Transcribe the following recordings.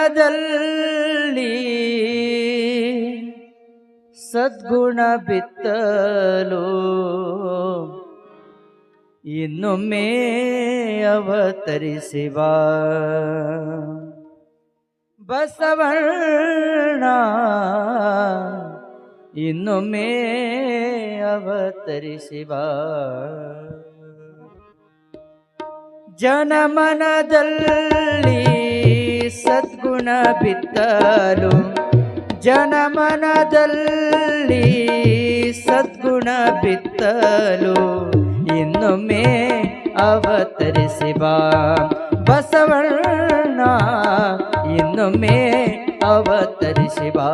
ಜನಮನದಲ್ಲಿ ಸದ್ಗುಣ ಬಿತ್ತಲು. ಇನ್ನು ಇನ್ನೊಮ್ಮೆ ಅವತರಿಸಿವ. ಬಸವಣ್ಣ ಇನ್ನು ಇನ್ನೊಮ್ಮೆ ಅವತರಿಸಿವ. ಜನಮನದಲ್ಲಿ ಸದ್ಗುಣ ಬಿತ್ತಲು. ಜನಮನದಲ್ಲಿ ಸದ್ಗುಣ ಬಿತ್ತಲು ಇನ್ನೊಮ್ಮೆ ಅವತರಿಸಿ ಬಾ ಬಸವಣ್ಣ ಇನ್ನೊಮ್ಮೆ ಅವತರಿಸಿ ಬಾ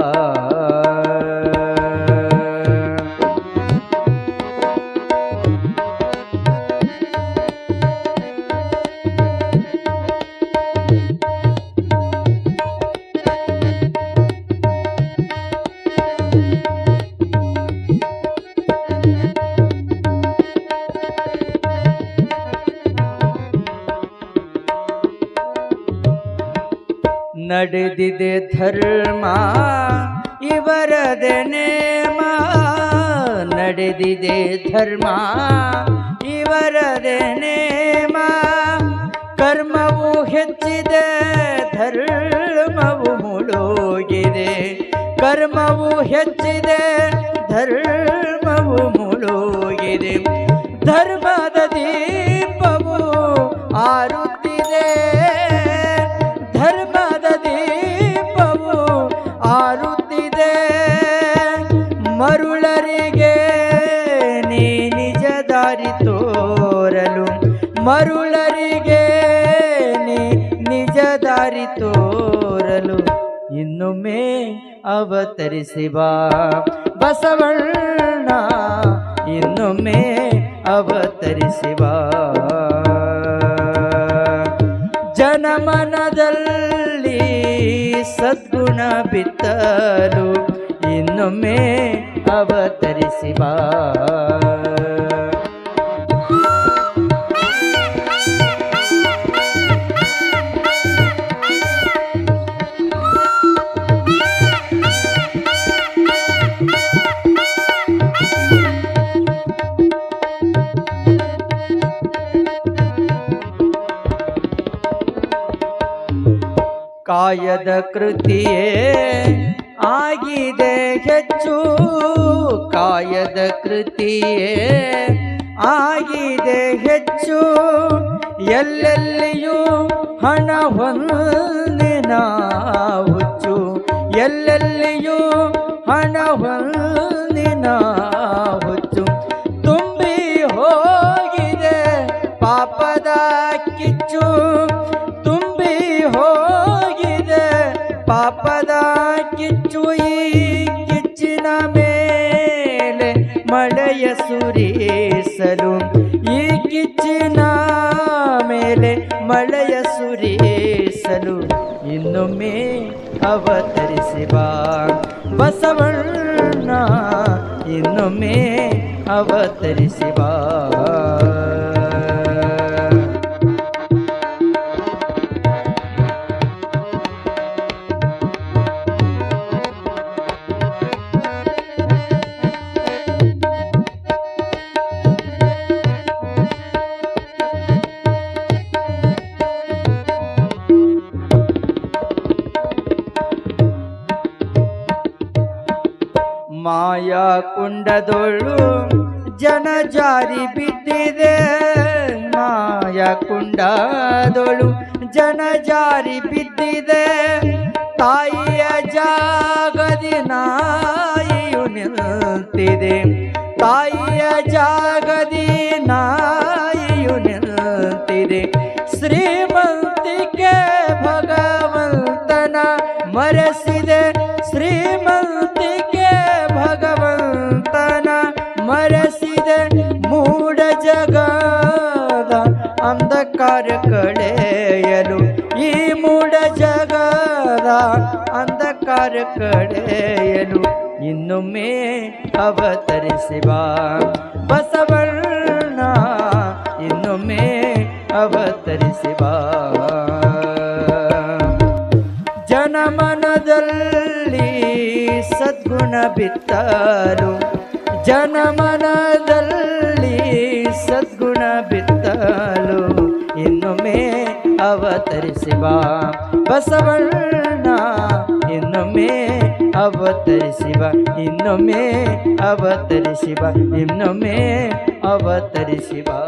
ನಡೆದಿದೆ ಧರ್ಮ, ಇವರದೆ ನೇಮ. ನಡೆದಿದೆ ಧರ್ಮ, ಇವರದೆ ನೇಮ. ಕರ್ಮವು ಹೆಚ್ಚಿದೆ, ಧರ್ಮವು ಮುಳುಗಿದೆ. ಕರ್ಮವು ಹೆಚ್ಚಿದೆ, ಧರ್ಮವು ಮುಳುಗಿದೆ. ಮರುಳರಿಗೆ ನಿಜ ದಾರಿ ತೋರಲು ಇನ್ನೊಮ್ಮೆ ಅವತರಿಸಿವ ಬಸವಣ್ಣ, ಇನ್ನೊಮ್ಮೆ ಅವತರಿಸಿ ಬಾ ಜನಮನದಲ್ಲಿ ಸದ್ಗುಣ ಬಿತ್ತಲು ಇನ್ನೊಮ್ಮೆ ಅವತರಿಸಿ ಕಾಯದ ಕೃತಿಯೇ ಆಗಿದೆ ಹೆಚ್ಚು. ಕಾಯದ ಕೃತಿಯೇ ಆಗಿದೆ ಹೆಚ್ಚು. ಎಲ್ಲೆಲ್ಲಿಯೂ ಹಣ ಹೊಂದಿನ ಹುಚ್ಚು. ಎಲ್ಲೆಲ್ಲಿಯೂ ಹಣ ಪಾಪದ ಕಿಚ್ಚು ಈ ಕಿಚ್ಚಿನ ಮೇಲೆ ಮಳೆಯ ಸುರಿಸಲು ಈ ಕಿಚ್ಚಿನ ಮೇಲೆ ಮಳೆಯ ಸುರಿಸಲು ಇನ್ನೊಮ್ಮೆ ಅವತರಿಸಿ ಬಸವಣ್ಣ, ಇನ್ನೊಮ್ಮೆ ಅವತರಿಸಿ ಮಾಯಾ ಕುಂಡದೊಳು ಜನ ಜಾರಿ ಬಿದ್ದಿದೆ. ಮಾಯ ಕುಂಡದೊಳು ಜನ ಜಾರಿ ಬಿದ್ದಿದೆ. ತಾಯಿಯ ಜಾಗದಿ ನಾಯಿಯು ನಿಲ್ತಿದೆ. ತಾಯಿಯ ಜಾಗದಿ ನಾಯಿಯು ನಿಲ್ತಿದೆ. ಶ್ರೀಮಂತಿಕೆ ಭಗವಂತನ ಮರೆಸಿದೆ. ಅಂಧಕಾರ ಕಳೆಯಲು ಈ ಮೂಡ ಜಗದ ಅಂಧಕಾರ ಕಳೆಯಲು ಇನ್ನೊಮ್ಮೆ ಅವತರಿಸಿವ ಬಸವಣ್ಣ, ಇನ್ನೊಮ್ಮೆ ಅವತರಿಸಿವ. ಜನಮನದಲ್ಲಿ ಸದ್ಗುಣ ಬಿತ್ತಲು, ಜನಮನದಲ್ಲಿ ಸದ್ಗುಣ ಬಿತ್ತಲು ಇನ್ನೊಮ್ಮೆ ಅವತರಿಸಿ ಬಾ ಬಸವಣ್ಣ ಇನ್ನೊಮ್ಮೆ ಅವತರಿಸಿ ಬಾ ಇನ್ನೊಮ್ಮೆ ಅವತರಿಸಿ ಬಾ ಇನ್ನೊಮ್ಮೆ ಅವತರಿಸಿ ಬಾ